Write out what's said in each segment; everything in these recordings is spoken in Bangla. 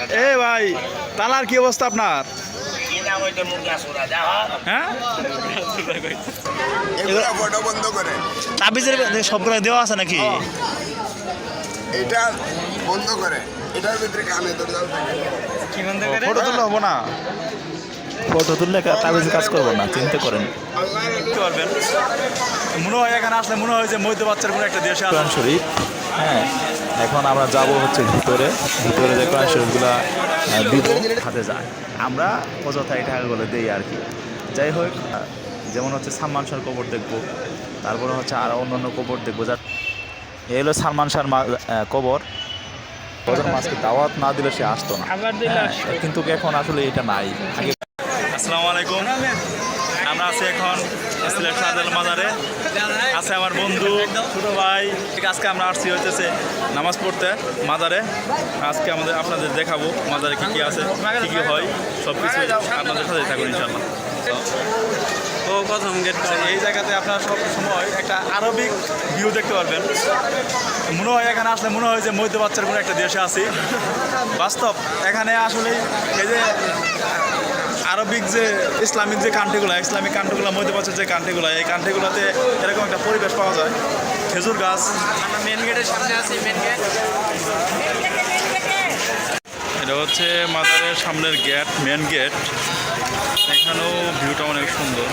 এ ভাই তালার কি অবস্থা আপনার? হ্যাঁ? এগুলো ফটো বন্ধ করে। তাবিজের সবগুলো দেওয়া আছে নাকি? এটা বন্ধ করে। এটার ভিতরে কানে ধরে দাও থাকে। ফটো তুললে হব না। ফটো তুললে তাবিজ কাজ করব না চিন্তা করেন। কি মনে হয় এখানে আসলে মনে হয় যে মধ্য বাচ্চার কোনো একটা দেশে শরীফ হ্যাঁ। এখন আমরা যাব হচ্ছে ভিতরে। ভিতরে যে কোরআন শরীফগুলো দিব হাতে যায়। আমরা অযথা এই টাকাগুলো দিই আর কি। যাই হোক যেমন হচ্ছে সালমান শাহর কবর দেখব তারপরে হচ্ছে আরও অন্যান্য কবর দেখব। যা এই হলো সালমান শাহর মা- কবর। ওদের মাঝকে দাওয়াত না দিলে সে আসতো না। হ্যাঁ, কিন্তু এখন আসলে এটা নাই। আসসালামু আলাইকুম। আমরা আছি এখন সিলেট শাহজালাল মাজারে। আছে আমার বন্ধু, ছোট ভাই। আজকে আমরা আসছি হইতেছে নামাজ পড়তে মাজারে। আজকে আমাদের আপনাদের দেখাবো মাজারে কি কি আছে, কি কি হয় সব কিছু আপনাদের সাথে থাকুন ইনশাল্লাহ তো প্রথম গেট এই জায়গাতে আপনারা সব সময় একটা আরবিক ভিউ দেখতে পারবেন। মনে হয় এখানে আসলে মনে হয় যে মধ্য বাচ্চার কোনো একটা দেশে আছি। বাস্তব, এখানে আসলে এই যে আরবিক যে ইসলামিক যে কান্ট্রিগুলো ইসলামিক কান্ট্রিগুলো মধ্যপ্রাচ্যের যে কান্ট্রিগুলো এই কান্ট্রিগুলোতে এরকম একটা পরিবেশ পাওয়া যায়। খেজুর গাছ। মেন গেটের সামনে আছি মেন গেট এটা হচ্ছে মাজারের সামনের গেট মেন গেট এখানেও ভিউটা অনেক সুন্দর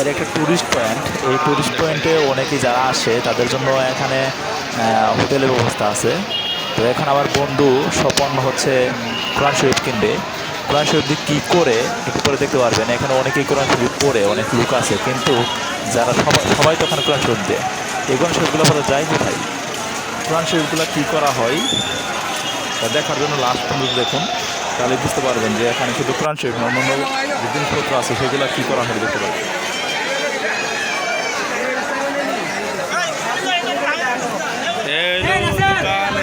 এর একটা টুরিস্ট পয়েন্ট এই টুরিস্ট পয়েন্টে অনেকেই যারা আসে তাদের জন্য এখানে আহ, হোটেলের ব্যবস্থা আছে। তো এখানে আমার বন্ধু স্বপন হচ্ছে কোরআন শরীফ কিনবে। কোরআন শরীফ কী করে, একটু পরে দেখতে পারবেন। এখানে অনেকেই কোরআন শরীফ পড়ে, অনেক লোক আছে, কিন্তু যারা সবাই সবাই তো ওখানে কোরআন শরীফ দেয়। এই কোরআন শরীফগুলো পরে যায় কোথায় কোরআন শরীফগুলো কী করা হয় দেখার জন্য লাস্ট পর্যন্ত দেখুন। তাহলে বুঝতে পারবেন যে এখানে শুধু কোরআন শরীফ অন্যান্য যে জিনিসপত্র আছে, সেগুলো কী করা হয় দেখতে পারবেন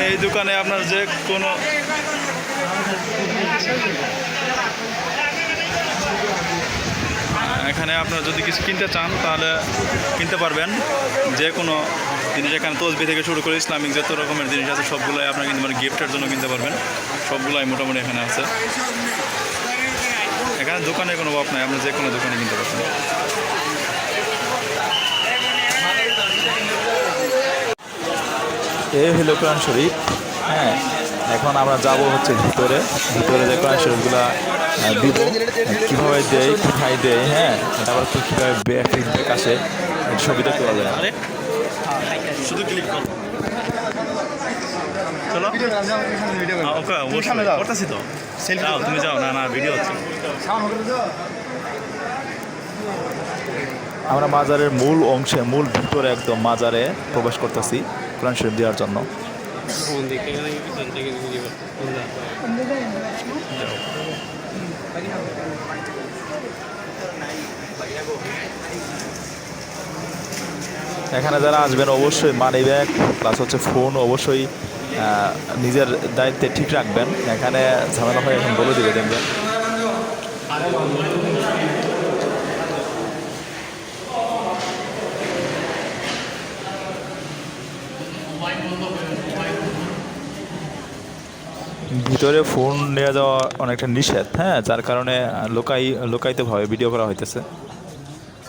এই দোকানে আপনার যে কোনো এখানে আপনারা যদি কিছু কিনতে চান, তাহলে কিনতে পারবেন। যে কোনো জিনিস এখানে তসবি থেকে শুরু করে ইসলামিক যত রকমের জিনিস আছে, সবগুলোই আপনার কিন্তু মানে গিফটের জন্য কিনতে পারবেন। সবগুলাই মোটামুটি এখানে আছে। এখানে দোকানের কোনো অভাব নাই আপনি যে কোনো দোকানে কিনতে পারবেন। এ হলো কোরআন শরীফ। হ্যাঁ এখন আমরা যাব হচ্ছে ভিতরে। ভিতরে যে কোরআন শরীফগুলো দিব কীভাবে দেয় কোথায় দেয় হ্যাঁ? তারপর কি কীভাবে ব্যাগ আসে এই ছবি দেখতে পারবেন আরে শুধু ক্লিক চলো। করতেছি তো। যাও তুমি যাও না না ভিডিও হচ্ছে। আমরা মাজারের মূল অংশে মূল ভিতরে একদম মাজারে প্রবেশ করতেছি কোরআন শরীফ দেওয়ার জন্য। দেখে এখানে যারা আসবেন অবশ্যই মানি ব্যাগ প্লাস হচ্ছে ফোন অবশ্যই নিজের দায়িত্বে ঠিক রাখবেন। এখানে ঝামেলা হয়, এখন বলে দিবে দেখবেন। ভিতরে ফোন নিয়ে যাওয়া অনেকটা নিষেধ হ্যাঁ? যার কারণে লোকাই লোকাইতেভাবে ভিডিও করা হইতেছে।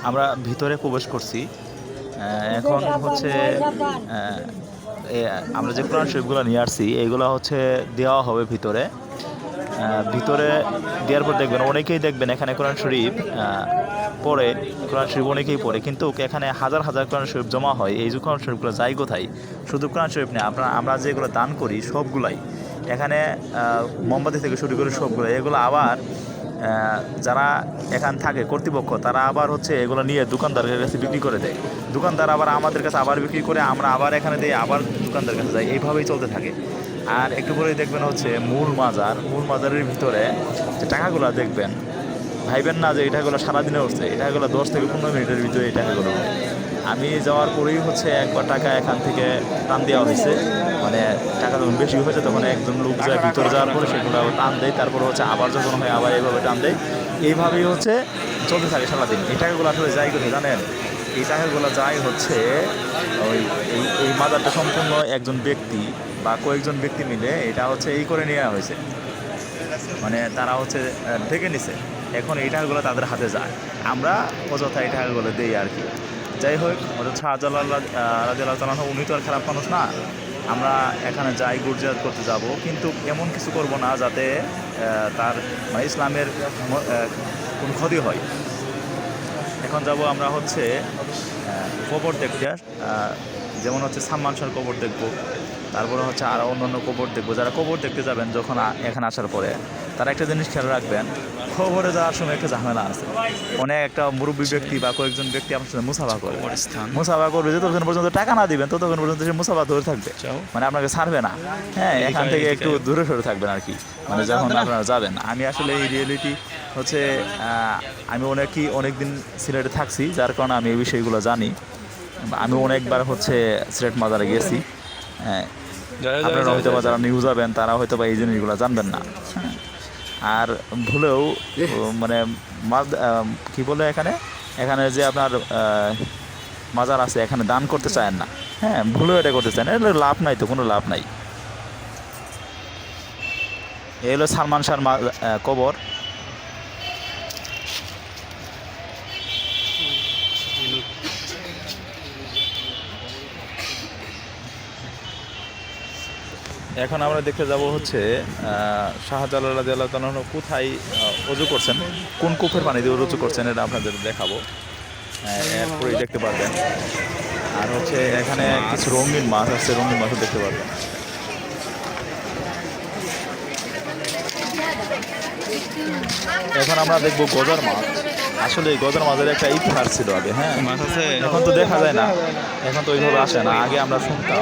আমরা ভিতরে প্রবেশ করছি। এখন হচ্ছে আমরা যে কোরআন শরীফগুলো নিয়ে আসছি এইগুলো হচ্ছে দেওয়া হবে ভিতরে। ভিতরে দেওয়ার পর দেখবেন, অনেকেই দেখবেন এখানে কোরআন শরীফ পড়ে, কোরআন শরীফ অনেকেই পড়ে, কিন্তু এখানে হাজার হাজার কোরআন শরীফ জমা হয়। এই যে কোরআন শরীফগুলো যায় কোথায়? শুধু কোরআন শরীফ নেই আমরা আমরা যেগুলো দান করি, সবগুলাই এখানে মোমবাতি থেকে শুরু করে সবগুলো, এগুলো আবার যারা এখান থাকে কর্তৃপক্ষ, তারা আবার হচ্ছে এগুলো নিয়ে দোকানদারের কাছে বিক্রি করে দেয়। দোকানদার আবার আমাদের কাছে আবার বিক্রি করে, আমরা আবার এখানে দিয়ে আবার দোকানদার কাছে যাই। এইভাবেই চলতে থাকে। আর একটু পরেই দেখবেন হচ্ছে মূল মাজার, মূল মাজারের ভিতরে যে টাকাগুলো দেখবেন, ভাইবেন না যে এই টাকাগুলো সারাদিনে উঠছে এই টাকাগুলো দশ থেকে পনেরো মিনিটের ভিতরে এই টাকাগুলো আমি যাওয়ার পরেই হচ্ছে একবার টাকা এখান থেকে টান দেওয়া হয়েছে। মানে টাকা যখন বেশি হয়েছে তখন একজন লোক যায় ভিতরে যাওয়ার পরে সেগুলো টান দেয়, তারপর হচ্ছে আবার যখন হয় আবার এইভাবে টান দেয়। এইভাবেই হচ্ছে চলতে থাকে সারাদিন। এই টাকাগুলো আসলে যাই কোথায় জানেন? এই টাকাগুলো যায় হচ্ছে ওই এই এই মাজারটা সম্পূর্ণ একজন ব্যক্তি বা কয়েকজন ব্যক্তি মিলে এটা হচ্ছে এই করে নেওয়া হয়েছে। মানে তারা হচ্ছে ঢেকে নিছে। এখন এই টাকাগুলো তাদের হাতে যায়। আমরা অযথা এই টাকাগুলো দিই আর কি। যাই হোক হয়তো শাহজালাল রাজিয়াল তালাহ উনি তো আর খারাপ মানুষ না। আমরা এখানে যাই গুরজাত করতে যাব, কিন্তু এমন কিছু করব না যাতে তার মানে ইসলামের কোনো ক্ষতি হয়। এখন যাব আমরা হচ্ছে কবর দেখতে যেমন হচ্ছে সাম্মান শাহর কবর দেখব, তারপরে হচ্ছে আরও অন্য কবর দেখব। যারা কবর দেখতে যাবেন, যখন এখানে আসার পরে। তারা একটা জিনিস খেয়াল রাখবেন খবরে যাওয়ার সময় একটা ঝামেলা আছে। অনেক একটা মুরব্বী ব্যক্তি বা কয়েকজন ব্যক্তি আপনার সাথে মুসাফা করে। মুসাফা করবে যতক্ষণ পর্যন্ত টাকা না দিবেন ততক্ষণ পর্যন্ত সে মুসাফা ধরে থাকবে। মানে আপনাকে ছাড়বে না। হ্যাঁ এখান থেকে একটু দূরে সরে থাকবেন আর কি। মানে যখন আপনারা যাবেন। আমি আসলে এই রিয়েলিটি হচ্ছে আমি অনেকই অনেক দিন সিলেটে থাকছি যার কারণে আমি এই বিষয়গুলো জানি। আমি অনেকবার হচ্ছে সিলেট মাজারে গেছি। হ্যাঁ আপনারা হয়তো বা যারা নিউজ যাবেন তারা হয়তো বা এই জিনিসগুলো জানবেন না। হ্যাঁ। আর ভুলেও মানে মাছ কী বলে এখানে? এখানে যে আপনার মাজার আছে এখানে দান করতে চায় না। হ্যাঁ ভুলেও এটা করতে চায় না এটা লাভ নাই তো কোনো লাভ নাই। এই হলো সালমান শাহর মা- কবর। এখন আমরা দেখতে যাব হচ্ছে শাহজালাল রাদিয়াল্লাহু তাআলা কোথায় অজু করছেন, কোন কূপের পানি দিয়ে অজু করছেন এটা আপনাদের দেখাবো। এরপরেই দেখতে পারবেন। আর হচ্ছে এখানে কিছু রঙিন মাছ আছে, রঙিন মাছও দেখতে পারবেন। এখন আমরা দেখব গজার মাছ। আসলে এই গজার মাছের একটা ইতিহাস ছিল আগে হ্যাঁ? এখন তো দেখা যায় না। এখন তো ওইভাবে আসে না। আগে আমরা শুনতাম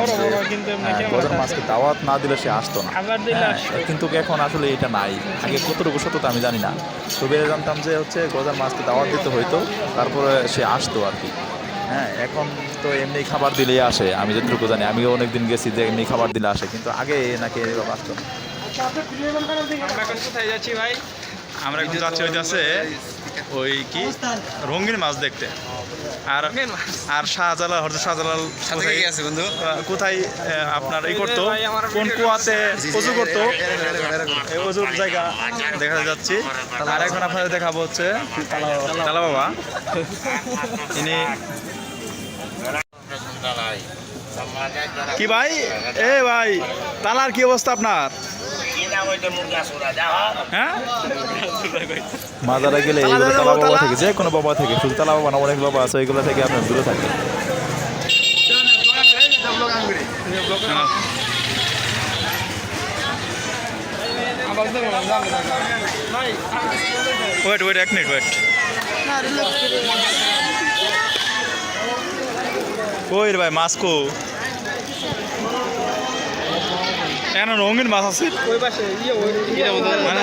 হ্যাঁ, গজার মাছকে দাওয়াত না দিলে সে আসতো না। হ্যাঁ, কিন্তু এখন আসলে এটা নাই। আগে কতটুকু সত্যতা আমি জানি না। তবে জানতাম যে হচ্ছে গজার মাছকে দাওয়াত দিতে হইতো তারপরে সে আসতো আর কি। হ্যাঁ এখন তো এমনি খাবার দিলেই আসে। আমি যতটুকু জানি আমিও অনেকদিন গেছি যে এমনি খাবার দিলে আসে কিন্তু আগে নাকি এভাবে আসতো না। আমরা এখন কোথায় যাচ্ছি ভাই? আমরা এখন যাচ্ছি হইতেছে ওই কি? রঙিন মাছ দেখতে। আর? আর শাহজালাল হরজত শাহজালাল কোথায় আছে বন্ধু? কোথায় আপনার এই করতো? কোন কুয়াতে অজু করতো? এই অজুর জায়গা দেখা যাচ্ছে। আর এখন আপনাদের দেখাবো হচ্ছে তালা বাবা। ইনি কি ভাই? এ ভাই তালার কি অবস্থা আপনার? মাজারে গেলে এইগুলো তালা বাবা থেকে যে কোনো বাবা থেকে শুধু তালা বাবা না অনেক বাবা আছে ওইগুলো থেকে আপনার দূরে থাকবেন ওয়েট ওয়েট এক মিনিট ওয়েট কই রে ভাই মাছ কো এখানে রঙিন মাছ আছে। মানে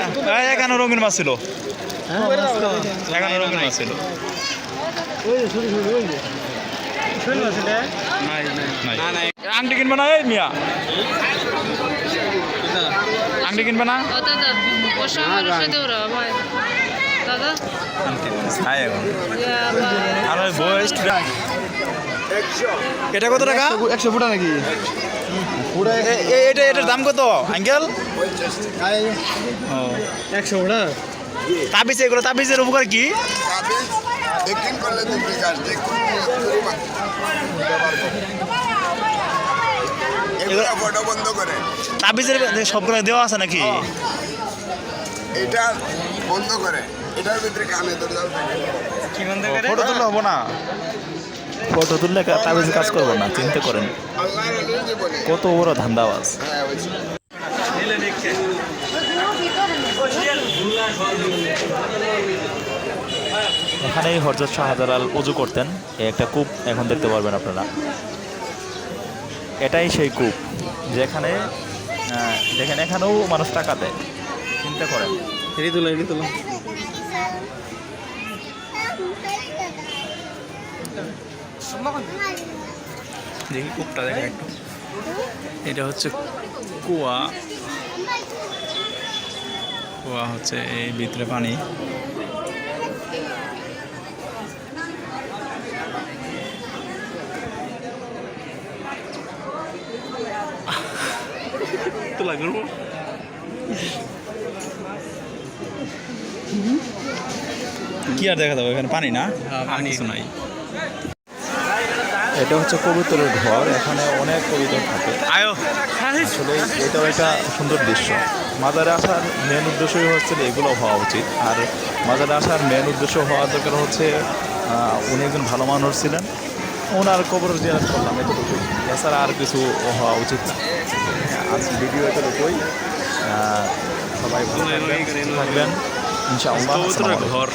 এখানে রঙিন মাছ ছিল। এখানে রঙিন মাছ ছিল। আংটি কিনবে না এই মিয়া? আংটি কিনবে না? এটা কত টাকা? একশো ফুটা নাকি? এটা এটার দাম কত? আঙ্কেল? একশো ফুটা তাবিজ এগুলো তাবিজের উপকার কি? তাবিজের সবগুলো দেওয়া আছে নাকি? এটা বন্ধ করে। এটার ভিতরে কানে করে? ফটো তুললে হব না? ফটো তুললে তাবিজ কাজ করব না, চিন্তা করেন। কত বড় ধান্দাবাজ। এখানেই হরজত শাহজালাল উজু করতেন। একটা কূপ এখন দেখতে পারবেন আপনারা। এটাই সেই কূপ, যেখানে দেখেন এখানেও মানুষ টাকা দেয়। চিন্তা করেন। তুলো। দেখি কূপটা দেখা একটু। এটা হচ্ছে কুয়া। কুয়া হচ্ছে এই ভিতরে পানি। কি আর দেখা যাবে এখানে পানি না? পানি শোনাই নাই। এটা হচ্ছে কবুতরের ঘর এখানে অনেক কবুতর থাকে। আসলে এটাও একটা সুন্দর দৃশ্য। মাজারে আসার মেন উদ্দেশ্যই হচ্ছে এগুলো হওয়া উচিত। আর মাজারে আসার মেন উদ্দেশ্য হওয়ার দরকার হচ্ছে উনি একজন ভালো মানুষ ছিলেন। ওনার কবর জিয়ারত করলাম এতটুকুই। এছাড়া আর কিছু হওয়া উচিত না। আজ ভিডিও এতটুকুই। সবাই ভালো থাকবেন ইনশাআল্লাহ। ঘর।